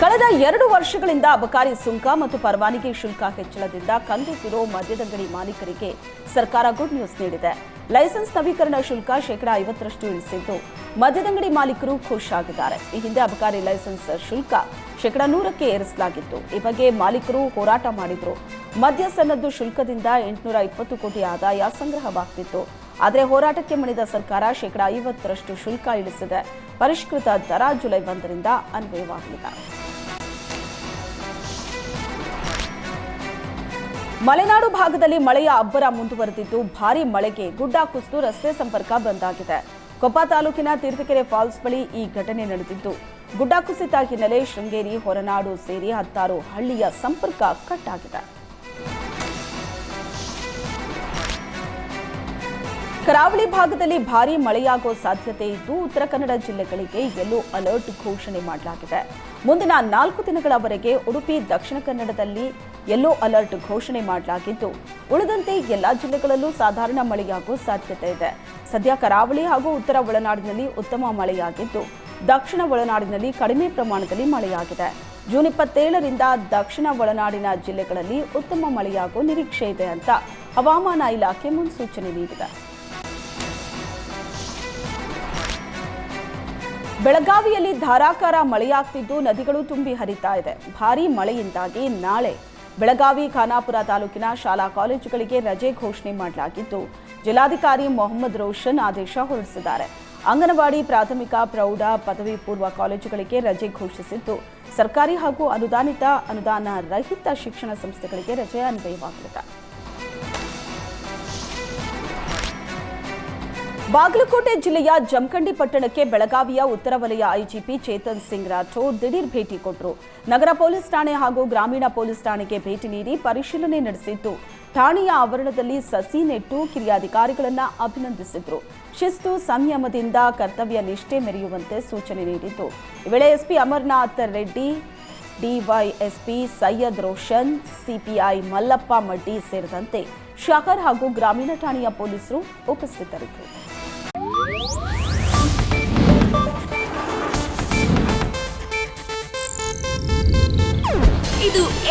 ಕಳೆದ ಎರಡು ವರ್ಷಗಳಿಂದ ಅಬಕಾರಿ ಸುಂಕ ಮತ್ತು ಪರವಾನಗಿ ಶುಲ್ಕ ಹೆಚ್ಚಳದಿಂದ ಕಂಗೆಟ್ಟಿರೋ ಮದ್ಯದಂಗಡಿ ಮಾಲೀಕರಿಗೆ ಸರ್ಕಾರ ಗುಡ್ ನ್ಯೂಸ್ ನೀಡಿದೆ. ಲೈಸೆನ್ಸ್ ನವೀಕರಣ ಶುಲ್ಕ ಶೇಕಡಾ ಐವತ್ತರಷ್ಟು ಇಳಿಸಿದ್ದು ಮದ್ಯದಂಗಡಿ ಮಾಲೀಕರು ಖುಷಿಯಾಗಿದ್ದಾರೆ. ಈ ಹಿಂದೆ ಅಬಕಾರಿ ಲೈಸೆನ್ಸ್ ಶುಲ್ಕ ಶೇಕಡಾ ನೂರಕ್ಕೆ ಏರಿಸಲಾಗಿತ್ತು. ಈ ಬಗ್ಗೆ ಮಾಲೀಕರು ಹೋರಾಟ ಮಾಡಿದ್ರು. ಮದ್ಯ ಸನ್ನದ್ದು ಶುಲ್ಕದಿಂದ ಎಂಟುನೂರ ಇಪ್ಪತ್ತು ಕೋಟಿ ಆದಾಯ ಸಂಗ್ರಹವಾಗ್ತಿತ್ತು. ಆದರೆ ಹೋರಾಟಕ್ಕೆ ಮಣಿದ ಸರ್ಕಾರ ಶೇಕಡಾ ಐವತ್ತರಷ್ಟು ಶುಲ್ಕ ಇಳಿಸಿದೆ. ಪರಿಷ್ಕೃತ ದರ ಜುಲೈ ಒಂದರಿಂದ ಅನ್ವಯವಾಗಲಿದೆ. ಮಲೆನಾಡು ಭಾಗದಲ್ಲಿ ಮಳೆಯ ಅಬ್ಬರ ಮುಂದುವರೆದಿದ್ದು ಭಾರೀ ಮಳೆಗೆ ಗುಡ್ಡ ಕುಸಿದು ರಸ್ತೆ ಸಂಪರ್ಕ ಬಂದಾಗಿದೆ. ಕೊಪ್ಪ ತಾಲೂಕಿನ ತೀರ್ಥಕೆರೆ ಫಾಲ್ಸ್ ಬಳಿ ಈ ಘಟನೆ ನಡೆದಿದ್ದು, ಗುಡ್ಡ ಕುಸಿತ ಹಿನ್ನೆಲೆ ಶೃಂಗೇರಿ ಹೊರನಾಡು ಸೇರಿ ಹತ್ತಾರು ಹಳ್ಳಿಯ ಸಂಪರ್ಕ ಕಟ್ ಆಗಿದೆ ಕರಾವಳಿ ಭಾಗದಲ್ಲಿ ಭಾರೀ ಮಳೆಯಾಗುವ ಸಾಧ್ಯತೆ ಇದ್ದು, ಉತ್ತರ ಕನ್ನಡ ಜಿಲ್ಲೆಗಳಿಗೆ ಯೆಲ್ಲೋ ಅಲರ್ಟ್ ಘೋಷಣೆ ಮಾಡಲಾಗಿದೆ. ಮುಂದಿನ ನಾಲ್ಕು ದಿನಗಳವರೆಗೆ ಉಡುಪಿ ದಕ್ಷಿಣ ಕನ್ನಡದಲ್ಲಿ ಯೆಲ್ಲೋ ಅಲರ್ಟ್ ಘೋಷಣೆ ಮಾಡಲಾಗಿದ್ದು, ಉಳಿದಂತೆ ಎಲ್ಲಾ ಜಿಲ್ಲೆಗಳಲ್ಲೂ ಸಾಧಾರಣ ಮಳೆಯಾಗುವ ಸಾಧ್ಯತೆ ಇದೆ. ಸದ್ಯ ಕರಾವಳಿ ಹಾಗೂ ಉತ್ತರ ಒಳನಾಡಿನಲ್ಲಿ ಉತ್ತಮ ಮಳೆಯಾಗಿದ್ದು, ದಕ್ಷಿಣ ಒಳನಾಡಿನಲ್ಲಿ ಕಡಿಮೆ ಪ್ರಮಾಣದಲ್ಲಿ ಮಳೆಯಾಗಿದೆ. ಜೂನ್ ಇಪ್ಪತ್ತೇಳರಿಂದ ದಕ್ಷಿಣ ಒಳನಾಡಿನ ಜಿಲ್ಲೆಗಳಲ್ಲಿ ಉತ್ತಮ ಮಳೆಯಾಗುವ ನಿರೀಕ್ಷೆ ಇದೆ ಅಂತ ಹವಾಮಾನ ಇಲಾಖೆ ಮುನ್ಸೂಚನೆ ನೀಡಿದೆ. ಬೆಳಗಾವಿಯಲ್ಲಿ ಧಾರಾಕಾರ ಮಳೆಯಾಗ್ತಿದ್ದು ನದಿಗಳು ತುಂಬಿ ಹರಿತಾ ಇದೆ. ಭಾರೀ ಮಳೆಯಿಂದಾಗಿ ನಾಳೆ ಬೆಳಗಾವಿ, ಖಾನಾಪುರ ತಾಲೂಕಿನ ಶಾಲಾ ಕಾಲೇಜುಗಳಿಗೆ ರಜೆ ಘೋಷಣೆ ಮಾಡಲಾಗಿದ್ದು, ಜಿಲ್ಲಾಧಿಕಾರಿ ಮೊಹಮ್ಮದ್ ರೋಷನ್ ಆದೇಶ ಹೊರಡಿಸಿದ್ದಾರೆ. ಅಂಗನವಾಡಿ ಪ್ರಾಥಮಿಕ, ಪ್ರೌಢ, ಪದವಿ ಪೂರ್ವ ಕಾಲೇಜುಗಳಿಗೆ ರಜೆ ಘೋಷಿಸಿದ್ದು, ಸರ್ಕಾರಿ ಹಾಗೂ ಅನುದಾನಿತ, ಅನುದಾನ ರಹಿತ ಶಿಕ್ಷಣ ಸಂಸ್ಥೆಗಳಿಗೆ ರಜೆ ಅನ್ವಯವಾಗಲಿದೆ. ಬಾಗಲಕೋಟೆ ಜಿಲ್ಲೆಯ ಜಮಖಂಡಿ ಪಟ್ಟಣಕ್ಕೆ ಬೆಳಗಾವಿಯ ಉತ್ತರ ವಲಯ ಐಜಿಪಿ ಚೇತನ್ ಸಿಂಗ್ ರಾಠೋಡ್ ದಿಢೀರ್ ಭೇಟಿ ಕೊಟ್ಟರು ನಗರ ಪೊಲೀಸ್ ಠಾಣೆ ಹಾಗೂ ಗ್ರಾಮೀಣ ಪೊಲೀಸ್ ಠಾಣೆಗೆ ಭೇಟಿ ನೀಡಿ ಪರಿಶೀಲನೆ ನಡೆಸಿದ್ದು. ಠಾಣೆಯ ಆವರಣದಲ್ಲಿ ಸಸಿ ನೆಟ್ಟು ಕಿರಿಯಾಧಿಕಾರಿಗಳನ್ನ ಅಭಿನಂದಿಸಿದ್ರು. ಶಿಸ್ತು, ಸಂಯಮದಿಂದ ಕರ್ತವ್ಯ ನಿಷ್ಠೆ ಮೆರೆಯುವಂತೆ ಸೂಚನೆ ನೀಡಿದ್ದು. ಈ ವೇಳೆ SP Amarnath Reddy, DYSP Syed Roshan, CPI Mallappa Maddi ಸೇರಿದಂತೆ ಶಹರ್ ಹಾಗೂ ಗ್ರಾಮೀಣ ಠಾಣೆಯ ಪೊಲೀಸರು ಉಪಸ್ಥಿತರಿದ್ದರು.